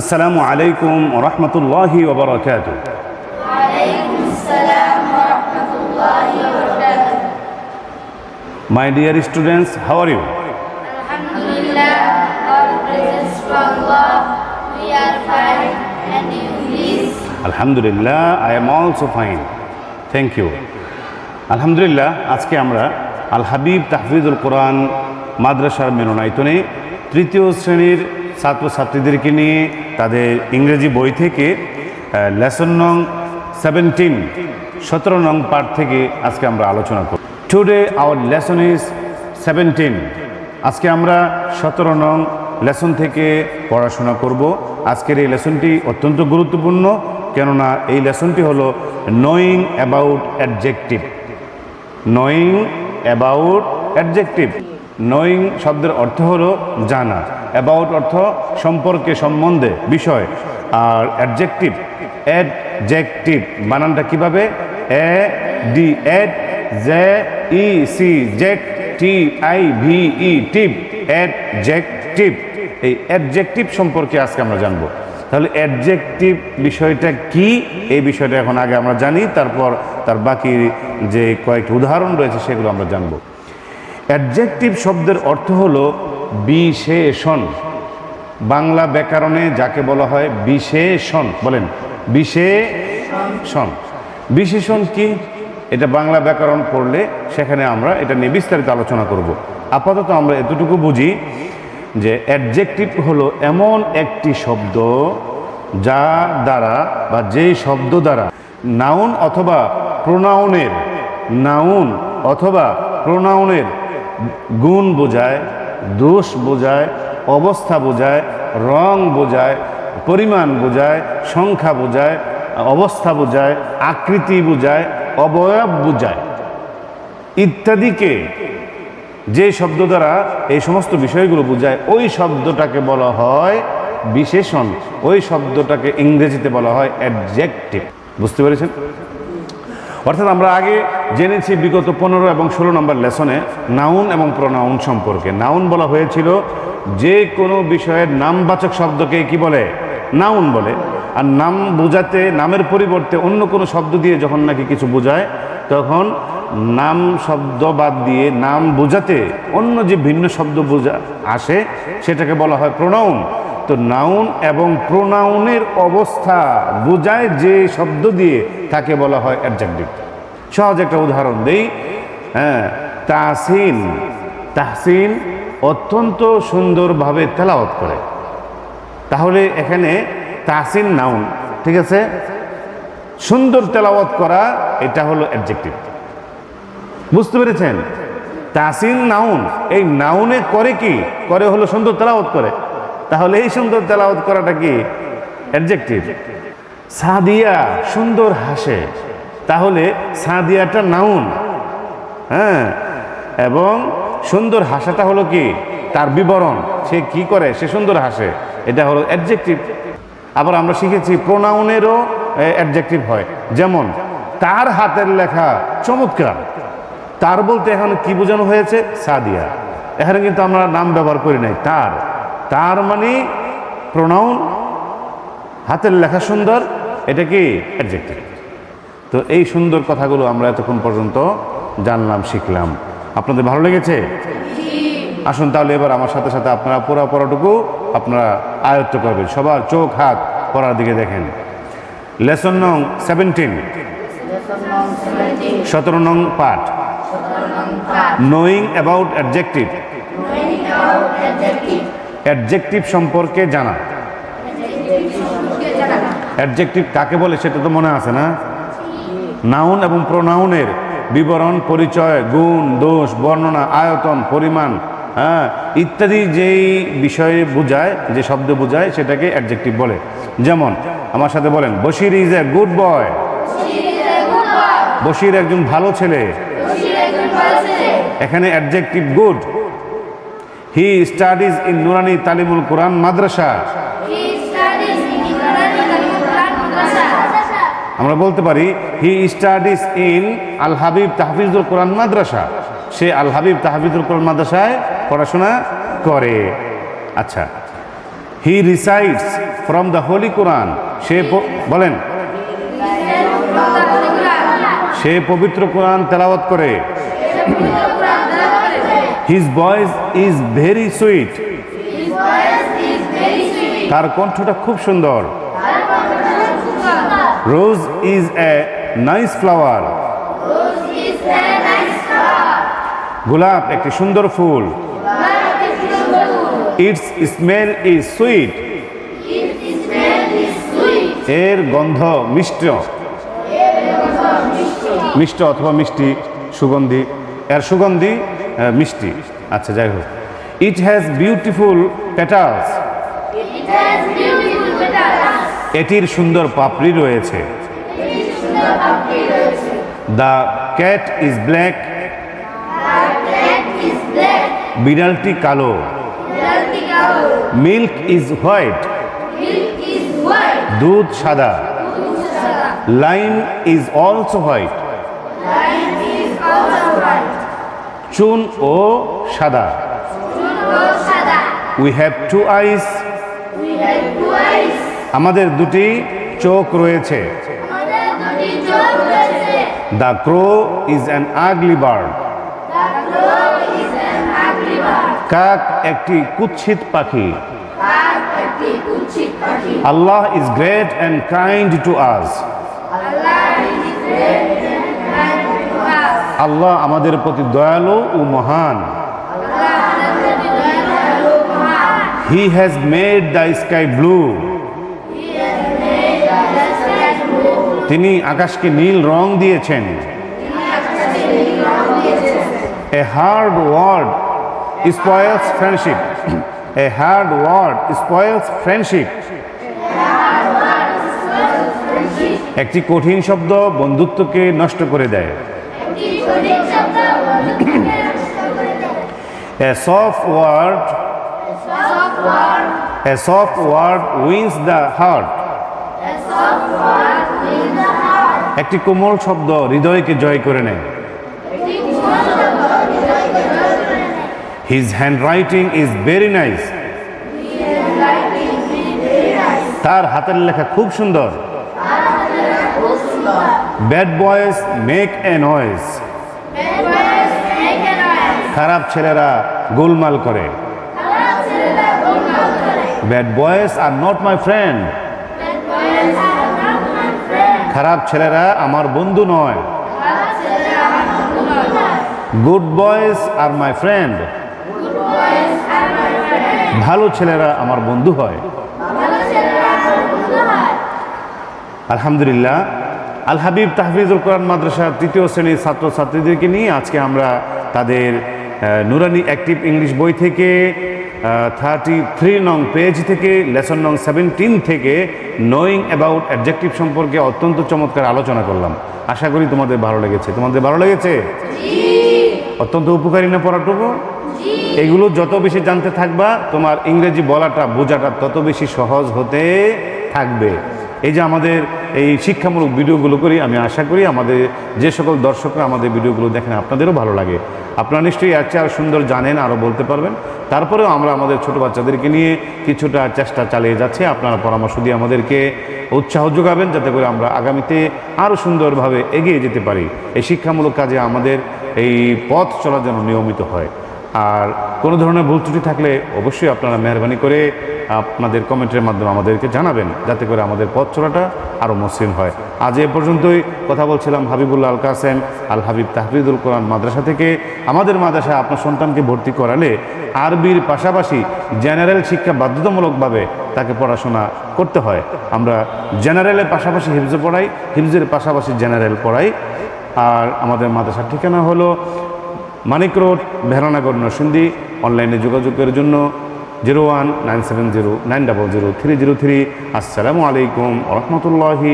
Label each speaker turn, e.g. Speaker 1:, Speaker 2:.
Speaker 1: আসসালামু আলাইকুম রহমতুল্লাহি ওবরাকাত my dear students, how are you? আলহামদুলিল্লাহ, I am also fine. Thank you. আলহামদুলিল্লাহ, আজকে আমরা আল হাবিব তাহফিজুল কোরআন মাদ্রাসার মিলনায়তনে তৃতীয় শ্রেণির ছাত্রছাত্রীদেরকে নিয়ে তাদের ইংরেজি বই থেকে লেসন নং সেভেন্টিন, সতেরো নং পার্ট থেকে আজকে আমরা আলোচনা করব today our lesson is seventeen আজকে আমরা সতেরো নং লেসন থেকে পড়াশোনা করব। আজকের এই লেসনটি অত্যন্ত গুরুত্বপূর্ণ, কেননা এই লেসনটি হলো knowing about adjective knowing about adjective knowing শব্দের অর্থ হলো জানা। অ্যাবাউট অর্থ সম্পর্কে সম্বন্ধে, বিষয়। আর অ্যাডজেক্টিভ অ্যাডজেক্টিভ বানানটা কীভাবে? A D add J E C Jake T I V E tip adjective এই অ্যাডজেক্টিভ সম্পর্কে আজকে আমরা জানব। তাহলে অ্যাডজেক্টিভ বিষয়টা কি? এই বিষয়টা এখন আগে আমরা জানি, তারপর তার বাকি যে কয়েকটি উদাহরণ রয়েছে, সেগুলো আমরা জানব। অ্যাডজেক্টিভ শব্দের অর্থ হলো বিশেষণ। বাংলা ব্যাকরণে যাকে বলা হয় বিশেষণ, বলেন, বিশেষণ। বিশেষণ কি? এটা বাংলা ব্যাকরণ পড়লে সেখানে আমরা এটা নিয়ে বিস্তারিত আলোচনা করব। আপাতত আমরা এতটুকু বুঝি যে অ্যাডজেক্টিভ হলো এমন একটি শব্দ যা দ্বারা বা যেই শব্দ দ্বারা নাউন অথবা প্রোনাউনের নাউন অথবা প্রোনাউনের গুণ বোঝায়। দোষ বোঝায়, অবস্থা বোঝায়, রং বোঝায়, পরিমাণ বোঝায়, সংখ্যা বোঝায়, অবস্থা বোঝায়, আকৃতি বোঝায়, অবয়ব বোঝায়। ইত্যাদিকে যে শব্দ দ্বারা এই সমস্ত বিষয়গুলো বোঝায়, ওই শব্দটাকে বলা হয় বিশেষণ, ওই শব্দটাকে ইংরেজিতে বলা হয় অ্যাডজেক্টিভ বুঝতে পেরেছেন? অর্থাৎ আমরা আগে জেনেছি বিগত পনেরো এবং ষোলো নম্বর লেসনে নাউন এবং প্রনাউন সম্পর্কে। নাউন বলা হয়েছিল যে কোনো বিষয়ের নামবাচক শব্দকে কি বলে? নাউন বলে। আর নাম বোঝাতে, নামের পরিবর্তে অন্য কোনো শব্দ দিয়ে যখন নাকি কিছু বোঝায়, তখন নাম শব্দ বাদ দিয়ে নাম বোঝাতে অন্য যে ভিন্ন শব্দ বোঝা আসে, সেটাকে বলা হয় প্রোনাউন। তো নাউন এবং প্রোনাউনের অবস্থা বোঝায় যে শব্দ দিয়ে তাকে বলা হয় অ্যাডজেক্টিভ। সহজ একটা উদাহরণ দেই। হ্যাঁ তাহসিন। তাহসিন অত্যন্ত সুন্দরভাবে তেলাওয়াত করে। তাহলে এখানে তাহসিন নাউন, ঠিক আছে? সুন্দর তেলাওয়াত করা, এটা হলো অ্যাডজেক্টিভ। বুঝতে পেরেছেন? তাসিন নাউন, এই নাউনে করে কি? করে হলো সুন্দর তেলাওয়াত করে। তাহলে এই সুন্দর তেলাওয়াত করাটা কি? অ্যাডজেক্টিভ সাদিয়া, সুন্দর হাসে। তাহলে সাদিয়াটা নাউন হ্যাঁ? এবং সুন্দর হাসাটা হলো কি? তার বিবরণ। সে কি করে? সে সুন্দর হাসে। এটা হলো অ্যাডজেক্টিভ আবার আমরা শিখেছি প্রোনাউনেরও অ্যাডজেক্টিভ হয়। যেমন, তার হাতের লেখা চমৎকার। তার বলতে এখন কি বোঝানো হয়েছে? সাদিয়া। এখানে কিন্তু আমরা নাম ব্যবহার করি নাই। তার। তার মানে প্রোনাউন হাতের লেখা সুন্দর এটা কি? অ্যাডজেক্টিভ তো এই সুন্দর কথাগুলো আমরা এতক্ষণ পর্যন্ত জানলাম শিখলাম। আপনাদের ভালো লেগেছে? আসুন তাহলে এবার আমার সাথে সাথে আপনারা পুরা পড়াটুকু আপনারা আয়ত্ত করবেন। সবার চোখ হাত পড়ার দিকে দেখেন। লেসন নং সেভেন্টিন। সতেরো নং পাঠ। নোয়িং অ্যাবাউট অ্যাডজেক্টিভ অ্যাডজেক্টিভ সম্পর্কে জানা। অ্যাডজেক্টিভ কাকে বলে সেটা তো মনে আছে না? নাউন এবং প্রোনাউনের বিবরণ পরিচয় গুণ দোষ বর্ণনা আয়তন পরিমাণ হ্যাঁ ইত্যাদি যেই বিষয়ে বোঝায় যে শব্দ বোঝায় সেটাকে অ্যাডজেক্টিভ বলে। যেমন আমার সাথে বলেন Bashir is a good boy. Bashir একজন ভালো ছেলে। এখানে adjective good he studies in Nurani Talimul Quran Madrasa
Speaker 2: He studies in Ibrahim Al-Quran Madrasa.
Speaker 1: আমরা বলতে পারি he studies in Al Habib Tahfizul Quran Madrasa সে আল হাবিব তাহফিজুল কোরআন মাদ্রাসায় পড়াশোনা করে। আচ্ছা he resides from the holy Quran সে বলেন। সে পবিত্র কোরআন তেলাওয়াত করে। His voice is very sweet তার কণ্ঠটা খুব সুন্দর। Rose is a nice flower গোলাপ একটি সুন্দর ফুল। ইটস স্মেল ইজ সুইট এর গন্ধ মিষ্ট। মিষ্ট অথবা মিষ্টি সুগন্ধি। এর সুগন্ধি মিষ্টি। আচ্ছা যাই হোক। ইট হ্যাজ বিউটিফুল পেটালস এটির সুন্দর পাপড়ি রয়েছে। দ্য ক্যাট ইজ ব্ল্যাক বিড়ালটি কালো। মিল্ক ইজ হোয়াইট দুধ সাদা। লাইম ইজ অলসো হোয়াইট চুন ও সাদা। উই হ্যাভ টু আইস আমাদের দুটি চোখ রয়েছে। The crow is an ugly bird কাক একটি কুৎসিত পাখি। Allah is great and kind to us Allah আমাদের প্রতি দয়ালু ও মহান। He has made the sky blue তিনি আকাশকে নীল রং দিয়েছেন। A hard word spoils friendship a hard word spoils friendship একটি কঠিন শব্দ বন্ধুত্বকে নষ্ট করে দেয়। A soft word a soft word wins the heart একটি কোমল শব্দ হৃদয়কে জয় করে নেয়। Handwriting is very nice তার হাতের লেখা খুব সুন্দর। Bad boys make a noise খারাপ ছেলেরা গোলমাল করে। Bad boys are not my friend খারাপ ছেলেরা আমার বন্ধু নয়। গুড বয়েস আর মাই ফ্রেন্ড ভালো ছেলেরা আমার বন্ধু হয়। আলহামদুলিল্লাহ আল হাবিব তাহফিজুল কোরআন মাদ্রাসার তৃতীয় শ্রেণির ছাত্রছাত্রীদেরকে নিয়ে আজকে আমরা তাদের নুরানি অ্যাক্টিভ ইংলিশ বই থেকে থার্টি থ্রি নং পেজ থেকে লেসন নং সেভেন্টিন থেকে নোয়িং অ্যাবাউট অ্যাবজেক্টিভ সম্পর্কে অত্যন্ত চমৎকার আলোচনা করলাম। আশা করি তোমাদের ভালো লেগেছে। তোমাদের ভালো লেগেছে? অত্যন্ত উপকারী না পড়াটুকু? এগুলো যত বেশি জানতে থাকবা তোমার ইংরেজি বলাটা বোঝাটা তত বেশি সহজ হতে থাকবে। এই যে আমাদের এই শিক্ষামূলক ভিডিওগুলো করি, আমি আশা করি আমাদের যে সকল দর্শকরা আমাদের ভিডিওগুলো দেখেন, আপনাদেরও ভালো লাগে। আপনারা নিশ্চয়ই এর চেয়ে আরও সুন্দর জানেন আরও বলতে পারবেন। তারপরেও আমরা আমাদের ছোট বাচ্চাদেরকে নিয়ে কিছুটা চেষ্টা চালিয়ে যাচ্ছি। আপনারা পরামর্শ দিয়ে আমাদেরকে উৎসাহ যোগাবেন, যাতে করে আমরা আগামীতে আরও সুন্দরভাবে এগিয়ে যেতে পারি। এই শিক্ষামূলক কাজে আমাদের এই পথ চলা যেন নিয়মিত হয়। আর কোনো ধরনের ভুল ত্রুটি থাকলে অবশ্যই আপনারা মেহরবানি করে আপনাদের কমেন্টের মাধ্যমে আমাদেরকে জানাবেন, যাতে করে আমাদের পথ চলাটা আরও মসৃণ হয়। আজ এ পর্যন্তই, কথা বলছিলাম হাবিবুল্লাহ আল কাসেম আল হাবিব তাহফিদুল কোরআন মাদ্রাসা থেকে। আমাদের মাদ্রাসায় আপনার সন্তানকে ভর্তি করালে আরবির পাশাপাশি জেনারেল শিক্ষা বাধ্যতামূলকভাবে তাকে পড়াশোনা করতে হয়। আমরা জেনারেলের পাশাপাশি হিফজে পড়াই, হিফজের পাশাপাশি জেনারেল পড়াই। আর আমাদের মাদ্রাসার ঠিকানা হলো মানিক রোড ভেরানাগর নরসিন্দি অনলাইনে যোগাযোগের জন্য zero one nine seven zero nine double zero three zero three. আসসালামু আলাইকুম রহমতুল্লাহি